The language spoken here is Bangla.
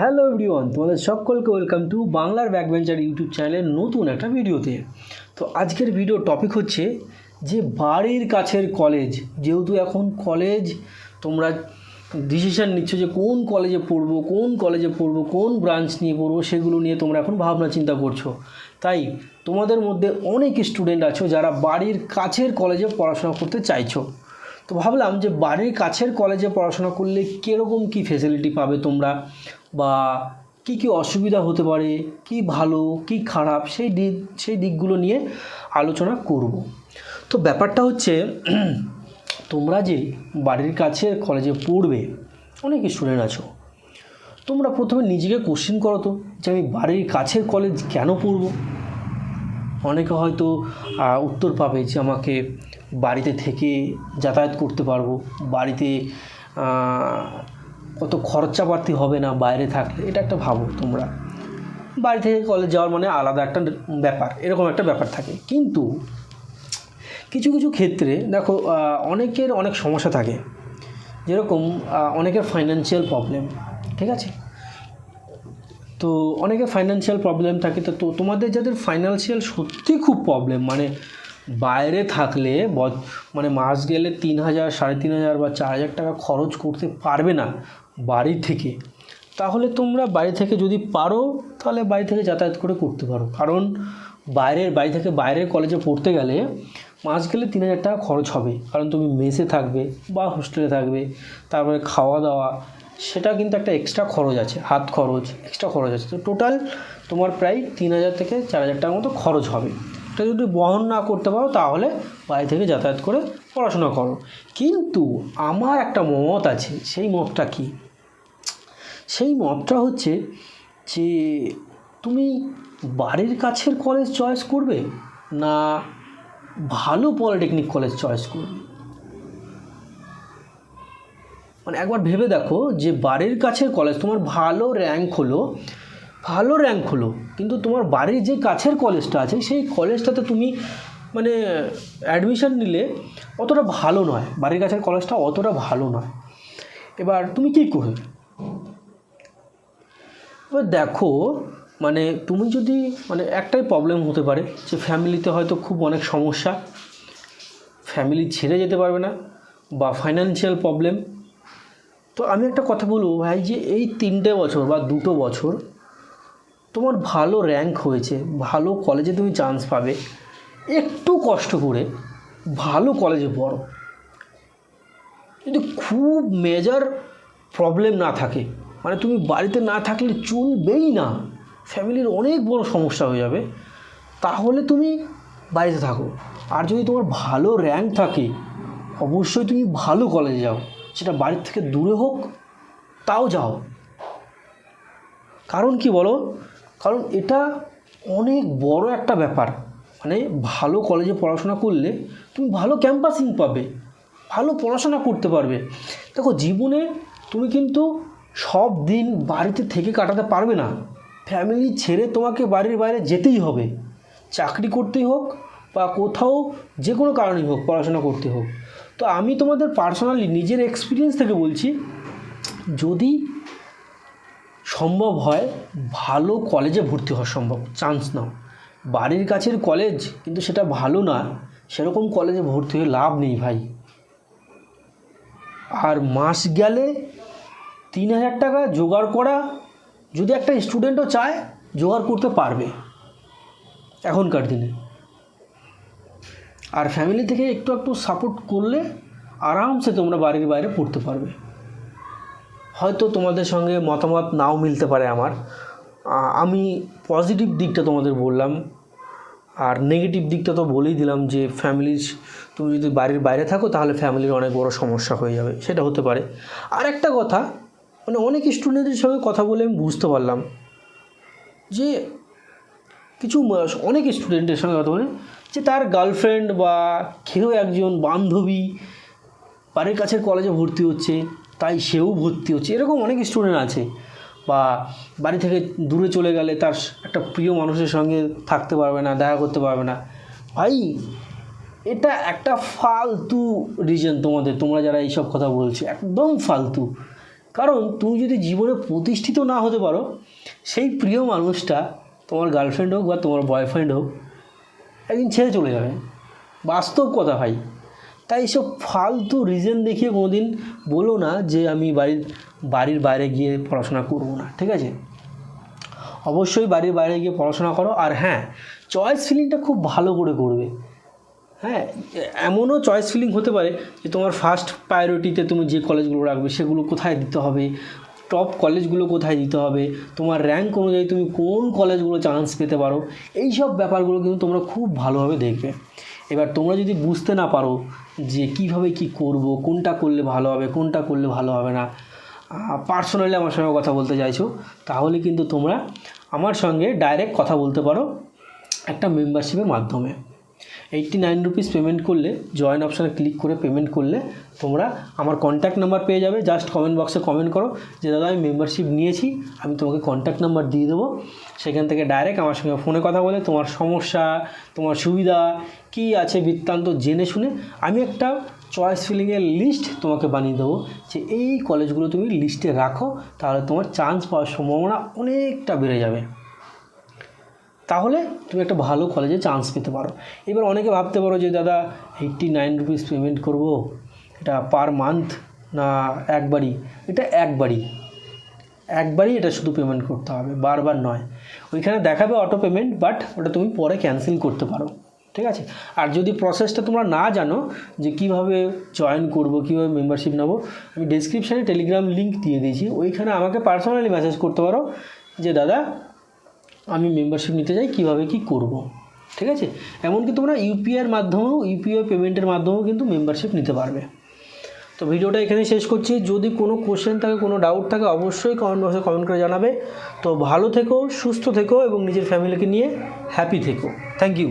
হ্যালো এভরিওয়ান, তোমাদের সকলকে ওয়েলকাম টু বাংলার ব্যাকবেঞ্চার ইউটিউব চ্যানেলের নতুন একটা ভিডিওতে। তো আজকের ভিডিও টপিক হচ্ছে যে বাড়ির কাছের কলেজ, যেহেতু এখন কলেজ, তোমরা ডিসিশান নিচ্ছ যে কোন কলেজে পড়ব, কোন কলেজে পড়ব, কোন ব্রাঞ্চ নিয়ে পড়ব, সেগুলো নিয়ে তোমরা এখন ভাবনা চিন্তা করছ। তাই তোমাদের মধ্যে অনেক স্টুডেন্ট আছো যারা বাড়ির কাছের কলেজে পড়াশোনা করতে চাইছো। তো ভাবলাম যে বাড়ির কাছের কলেজে পড়াশোনা করলে কীরকম কী ফেসিলিটি পাবে তোমরা? বা কি কি অসুবিধা হতে পারে? কি ভালো? কি খারাপ? সেই দিক সেই দিকগুলো নিয়ে আলোচনা করব। তো ব্যাপারটা হচ্ছে, তোমরা যে বাড়ির কাছে কলেজে পড়বে অনেক স্টুডেন্ট আছো তোমরা প্রথমে নিজেকে কোশ্চেন করো তো, যে আমি বাড়ির কাছের কলেজ কেন পড়ব? অনেকে হয়তো উত্তর পাবে যে আমাকে বাড়িতে থেকে যাতায়াত করতে পারব। বাড়িতে কত খরচাপাতি হবে না বাইরে থাকলে। এটা একটা ভাবো তোমরা। বাড়ি থেকে কলেজ যাওয়ার মানে আলাদা একটা ব্যাপার, এরকম একটা ব্যাপার থাকে। কিন্তু কিছু কিছু ক্ষেত্রে দেখো অনেকের অনেক সমস্যা থাকে। যেরকম অনেকের ফাইন্যান্সিয়াল প্রবলেম ঠিক আছে? তো অনেকে ফাইন্যান্সিয়াল প্রবলেম থাকে। তো- তোমাদের যাদের ফাইন্যান্সিয়াল সত্যি খুব প্রবলেম মানে বাইরে থাকলে মানে মাস গেলে তিন হাজার, সাড়ে তিন হাজার বা চার হাজার টাকা খরচ করতে পারবে না বাড়ি থেকে। তাহলে তোমরা বাড়ি থেকে যদি পারো, তাহলে বাড়ি থেকে যাতায়াত করে করতে পারো। কারণ বাইরের, বাড়ি থেকে বাইরের কলেজে পড়তে গেলে মাস গেলে তিন হাজার টাকা খরচ হবে। কারণ তুমি মেসে থাকবে বা হোস্টেলে থাকবে, তারপরে খাওয়া দাওয়া সেটা কিন্তু একটা এক্সট্রা খরচ আছে, হাত খরচ এক্সট্রা খরচ আছে। তো টোটাল তোমার প্রায় তিন হাজার থেকে চার হাজার টাকার মতো খরচ হবে। এটা যদি বহন না করতে পারো, তাহলে বাড়ি থেকে যাতায়াত করে পড়াশোনা করো। কিন্তু আমার একটা মত আছে, সেই মতটা কি? সেই মতটা হচ্ছে যে, তুমি বাড়ির কাছের কলেজ চয়েস করবে না ভালো পলিটেকনিক কলেজ চয়েস করবে? মানে একবার ভেবে দেখো যে বাড়ির কাছের কলেজ তোমার ভালো র্যাঙ্ক হলো ভালো র্যাঙ্ক হলো, কিন্তু তোমার বাড়ির যে কাছের কলেজটা আছে, সেই কলেজটাতে তুমি মানে অ্যাডমিশন নিলে অতটা ভালো নয়। বাড়ির কাছের কলেজটা অতটা ভালো নয়। এবার তুমি কী করবে? এবার দেখো মানে তুমি যদি মানে একটাই প্রবলেম হতে পারে যে ফ্যামিলিতে হয়তো খুব অনেক সমস্যা। ফ্যামিলি ছেড়ে যেতে পারবে না বা ফাইন্যান্সিয়াল প্রবলেম তো আমি একটা কথা বলব ভাই যে এই তিনটে বছর বা দুটো বছর তোমার ভালো র্যাঙ্ক হয়েছে, ভালো কলেজে তুমি চান্স পাবে। একটু কষ্ট করে ভালো কলেজে পড়ো। যদি খুব মেজর প্রবলেম না থাকে মানে তুমি বাড়িতে না থাকলে চলবেই না ফ্যামিলির অনেক বড় সমস্যা হয়ে যাবে, তাহলে তুমি বাড়িতে থাকো। আর যদি তোমার ভালো র্যাঙ্ক থাকে, অবশ্যই তুমি ভালো কলেজে যাও। সেটা বাড়ির থেকে দূরে হোক, তাও যাও। কারণ কি বলো? কারণ এটা অনেক বড় একটা ব্যাপার। মানে ভালো কলেজে পড়াশোনা করলে তুমি ভালো ক্যাম্পাসিং পাবে, ভালো পড়াশোনা করতে পারবে। দেখো, জীবনে তুমি কিন্তু সব দিন বাড়িতে থেকে কাটাতে পারবে না। ফ্যামিলি ছেড়ে তোমাকে বাড়ির বাইরে যেতেই হবে। চাকরি করতেই হোক বা কোথাও যে কোনো কারণেই হোক পড়াশোনা করতে হোক। তো আমি তোমাদের পার্সোনালি নিজের এক্সপিরিয়েন্স থেকে বলছি, যদি সম্ভব হয় ভালো কলেজে ভর্তি হওয়া সম্ভব চান্স নাও। বাড়ির কাছের কলেজ কিন্তু সেটা ভালো না, সেরকম কলেজে ভর্তি হয়ে লাভ নেই ভাই। আর মাস গেলে তিন হাজার টাকা জোগাড় করা, যদি একটা স্টুডেন্টও চায়, জোগাড় করতে পারবে এখনকার দিনে। আর ফ্যামিলি থেকে একটু একটু সাপোর্ট করলে আরামসে তোমরা বাড়ির বাইরে পড়তে পারবে। হয়তো তোমাদের সঙ্গে মতামত নাও মিলতে পারে আমার। আমি পজিটিভ দিকটা তোমাদের বললাম, আর নেগেটিভ দিকটা তো বলেই দিলাম যে ফ্যামিলির তুমি যদি বাড়ির বাইরে থাকো তাহলে ফ্যামিলির অনেক বড় সমস্যা হয়ে যাবে, সেটা হতে পারে। আর একটা কথা মানে অনেক স্টুডেন্টের সঙ্গে কথা বলে আমি বুঝতে পারলাম যে কিছু অনেক স্টুডেন্টের সঙ্গে কথা বলে যে তার গার্লফ্রেন্ড বা কেউ একজন বান্ধবী বাড়ির কাছের কলেজে ভর্তি হচ্ছে তাই সেও ভর্তি হচ্ছে। এরকম অনেক স্টুডেন্ট আছে বা বাড়ি থেকে দূরে চলে গেলে তার একটা প্রিয় মানুষের সঙ্গে থাকতে পারবে না, দেখা করতে পারবে না। ভাই, এটা একটা ফালতু রিজন তোমাদের, তোমরা যারা এইসব কথা বলছো, একদম ফালতু। কারণ তুমি যদি জীবনে প্রতিষ্ঠিত না হতে পারো, সেই প্রিয় মানুষটা তোমার গার্লফ্রেন্ড হোক বা তোমার বয়ফ্রেন্ড হোক, একদিন ছেড়ে চলে যাবে। বাস্তব কথা ভাই। তাই এসব ফালতু রিজন দেখিয়ে কোনো দিন বলো না যে আমি বাড়ির বাড়ির বাইরে গিয়ে পড়াশোনা করব না, ঠিক আছে? অবশ্যই বাড়ির বাইরে গিয়ে পড়াশোনা করো আর হ্যাঁ চয়েস ফিলিংটা খুব ভালো করে করবে। হ্যাঁ এমনও চয়েস ফিলিং হতে পারে যে তোমার ফার্স্ট প্রায়োরিটিতে তুমি যে কলেজগুলো রাখবে সেগুলো কোথায় দিতে হবে টপ কলেজগুলো কোথায় দিতে হবে, তোমার র্যাঙ্ক অনুযায়ী তুমি কোন কলেজগুলো চান্স পেতে পারো এই সব ব্যাপারগুলো কিন্তু তোমরা খুব ভালোভাবে দেখবে। এবার তোমরা যদি বুঝতে না পারো যে কীভাবে কি করব, কোনটা করলে ভালো হবে, কোনটা করলে ভালো হবে না পার্সোনালি আমার সঙ্গে কথা বলতে চাইছো, তাহলে কিন্তু তোমরা আমার সঙ্গে ডাইরেক্ট কথা বলতে পারো একটা মেম্বারশিপের মাধ্যমে। এইটটি নাইন রুপিস পেমেন্ট করলে জয়েন অপশানে ক্লিক করে পেমেন্ট করলে তোমরা আমার কন্ট্যাক্ট নাম্বার পেয়ে যাবে। জাস্ট কমেন্ট বক্সে কমেন্ট করো যে, দাদা, আমি মেম্বারশিপ নিয়েছি, আমি তোমাকে কন্ট্যাক্ট নাম্বার দিয়ে দেবো। সেখান থেকে ডাইরেক্ট আমার সঙ্গে ফোনে কথা বলে, তোমার সমস্যা, তোমার সুবিধা, কী আছে বৃত্তান্ত জেনে শুনে আমি একটা চয়েস ফিলিংয়ের লিস্ট তোমাকে বানিয়ে দেবো। যে, এই কলেজগুলো তুমি লিস্টে রাখো, তাহলে তোমার চান্স পাওয়ার সম্ভাবনা অনেকটা বেড়ে যাবে। তাহলে তুমি একটা ভালো কলেজে চান্স পেতে পারো। এবার অনেকে ভাবতে পারো যে, দাদা এইট্টি নাইন রুপিস পেমেন্ট করব? এটা পার মান্থ না একবারই? এটা একবারই। একবারই এটা শুধু পেমেন্ট করতে হবে, বারবার নয়। ওইখানে দেখাবে অটো পেমেন্ট বাট ওটা তুমি পরে ক্যান্সেল করতে পারো। ঠিক আছে? আর যদি প্রসেসটা তোমরা না জানো যে কীভাবে জয়েন করব, কীভাবে মেম্বারশিপ নেব, আমি ডিসক্রিপশানে টেলিগ্রাম লিঙ্ক দিয়ে দিয়েছি। ওইখানে আমাকে পার্সোনালি মেসেজ করতে পারো যে, দাদা আমি মেম্বারশিপ নিতে চাই, কীভাবে কি করব? ঠিক আছে? এমনকি তোমরা ইউপিআইয়ের মাধ্যমেও ইউপিআই পেমেন্টের মাধ্যমেও কিন্তু মেম্বারশিপ নিতে পারবে। তো ভিডিওটা এখানে শেষ করছি। যদি কোনো কোশ্চেন থাকে, কোনো ডাউট থাকে, অবশ্যই কমেন্ট বক্সে কমেন্ট করে জানাবে। তো ভালো থেকো, সুস্থ থেকো এবং নিজের ফ্যামিলিকে নিয়ে হ্যাপি থেকো। Thank you